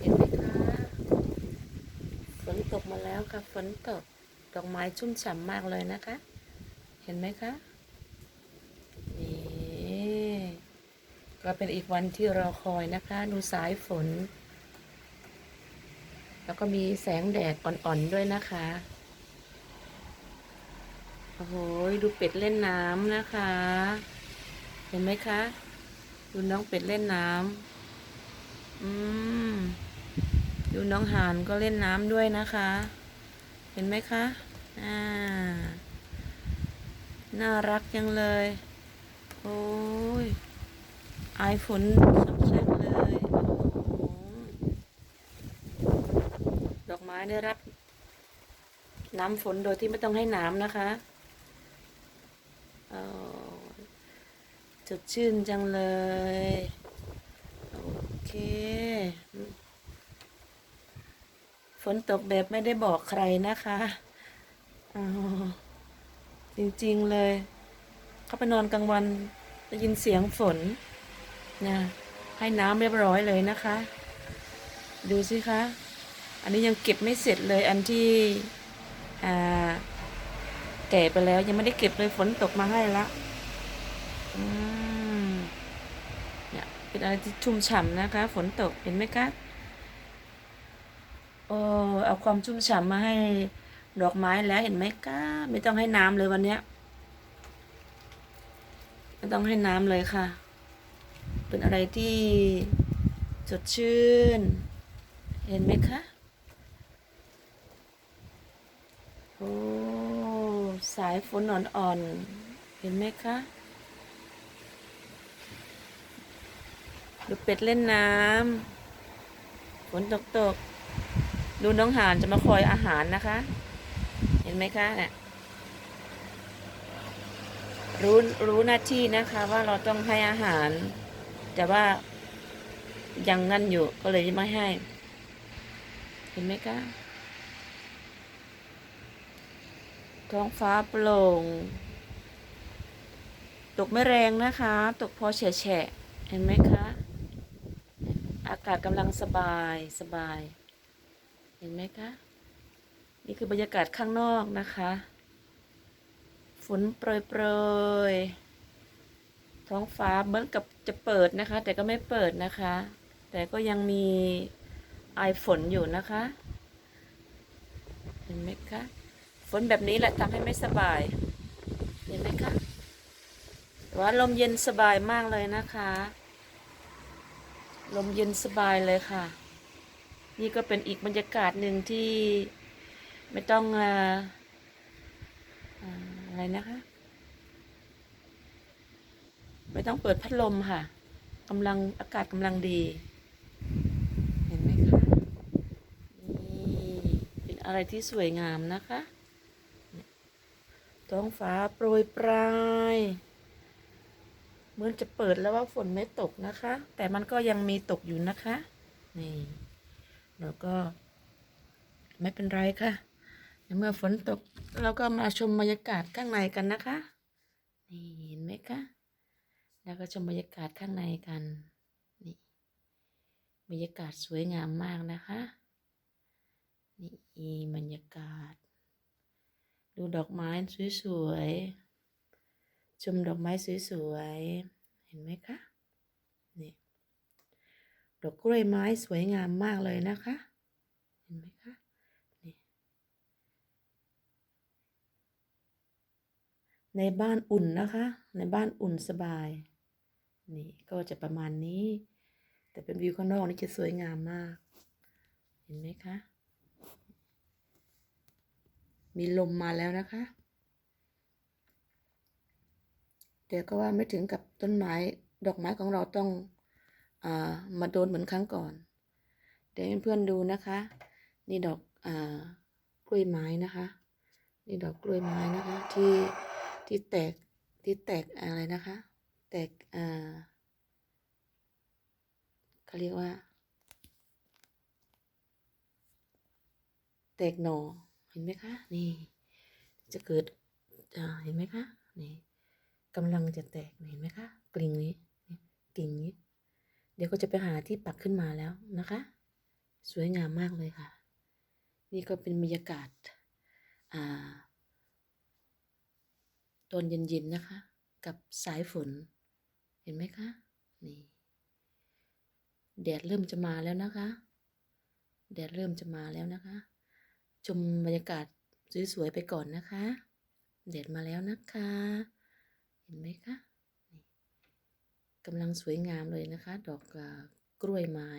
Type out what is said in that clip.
เห็นไหมคะฝนตกมาแล้วค่ะฝนตกดอกไม้ชุ่มฉ่ำมากเลยนะคะ เห็นไหมคะนี่ก็เป็นอีกวันที่รอคอยนะคะ ดูสายฝน แล้วก็มีแสงแดดอ่อนๆด้วยนะคะโอ้โหดูเป็ดเล่นน้ำนะคะ เห็นไหมคะ ดูน้องเป็ดเล่นน้ำ อืม ดูน้องหานก็เล่นน้ำด้วยนะคะ เห็นไหมคะ อ่า น่ารักจังเลย โอ้ยไอฝนชักๆเลยอดอกไม้ได้รับ น้ำฝนโดยที่ไม่ต้องให้น้ำนะคะเออสดชื่นจังเลย โอ เค ฝนตกแบบไม่ได้บอกใครนะคะอ๋อจริงๆเลย เข้าไปนอนกลางวันได้ยินเสียงฝนนะให้น้ำเรียบร้อยเลยนะคะ ดูสิคะ อันนี้ยังเก็บไม่เสร็จเลยอันที่อ่าแก่ไปแล้วยังไม่ได้เก็บเลยฝนตกมาให้ละอืม เป็นอะไรที่ชุ่มฉ่ำนะคะ ฝนตกเห็นไหมคะโอ้เอาความชุ่มฉ่ำมาให้ดอกไม้แล้วเห็นไหมคะไม่ต้องให้น้ำเลยวันเนี้ยไม่ต้องให้น้ำเลยค่ะ เป็นอะไรที่สดชื่น เห็นไหมคะโอ้สายฝนอ่อนๆเห็นไหมคะ ดูเป็ดเล่นน้ำฝนตกตกๆดูน้องห่านจะมาคอยอาหารนะคะ เห็นไหมคะเนี่ยรู้รู้หน้าที่นะคะว่าเราต้องให้อาหาร แต่ว่ายังนั่นอยู่ก็เลยไม่ให้ เห็นไหมคะท้องฟ้าโปร่ง ตกไม่แรงนะคะ ตกพอแฉะเห็นไหมคะากาศกำลังสบายสบาย เห็นไหมคะ นี่คือบรรยากาศข้างนอกนะคะ ฝนโปรยๆท้องฟ้าเหมือนกับจะเปิดนะคะ แต่ก็ไม่เปิดนะคะ แต่ก็ยังมีไอฝนอยู่นะคะ เห็นไหมคะ ฝนแบบนี้แหละทำให้ไม่สบาย เห็นไหมคะแต่ว่าลมเย็นสบายมากเลยนะคะ ลมเย็นสบายเลยค่ะ นี่ก็เป็นอีกบรรยากาศหนึ่งที่ไม่ต้องอะไรนะคะ ไม่ต้องเปิดพัดลมค่ะกำลังอากาศกำลังดี เห็นไหมคะนี่เป็นอะไรที่สวยงามนะคะท้องฟ้าโปรยปลาย มือนจะเปิดแล้วว่าฝนไม่ตกนะคะ แต่มันก็ยังมีตกอยู่นะคะ นี่แล้วก็ ไม่เป็นไรค่ะเมื่อฝนตกเราก็มาชมบรรยากาศข้างในกันนะคะ นี่เห็นไหมคะ แล้วก็ชมบรรยากาศข้างในกัน นี่ บรรยากาศสวยงามมากนะคะ นี่บรรยากาศ ดูดอกไม้สวยๆ ชมดอกไม้สวยๆ เห็นไหมคะนี่ดอกกล้วยไม้สวยงามมากเลยนะคะ เห็นไหมคะนี่ในบ้านอุ่นนะคะ ในบ้านอุ่นสบาย นี่ก็จะประมาณนี้ แต่เป็นวิวข้างนอกนี่จะสวยงามมาก เห็นไหมคะ มีลมมาแล้วนะคะ แต่ก็ว่าไม่ถึงกับต้นไม้ดอกไม้ของเราต้องอามาโดนเหมือนครั้งก่อน เดี๋ยวเพื่อนๆดูนะคะ นี่ดอกอากล้วยไม้นะคะ นี่ดอกกล้วยไม้นะคะ ที่ที่แตกที่แตกอะไรนะคะ แตกอ่าเขาเรียกว่า แตกหน่อเห็นไหมคะ นี่ จะเกิดเห็นไหมคะ นี่ กำลังจะแตกเห็นไหมคะกลิ่งนี้นี่กิ่งนี้ เดี๋ยวก็จะไปหาที่ปักขึ้นมาแล้วนะคะ สวยงามมากเลยค่ะ นี่ก็เป็นบรรยากาศอ่าตอนเย็นๆนะคะ กับสายฝน เห็นไหมคะนี่แดดเริ่มจะมาแล้วนะคะ แดดเริ่มจะมาแล้วนะคะ ชมบรรยากาศสวยๆไปก่อนนะคะ แดดมาแล้วนะคะ ห็นไหมคะกำลังสวยงามเลยนะคะ ดอกกล้วยไม้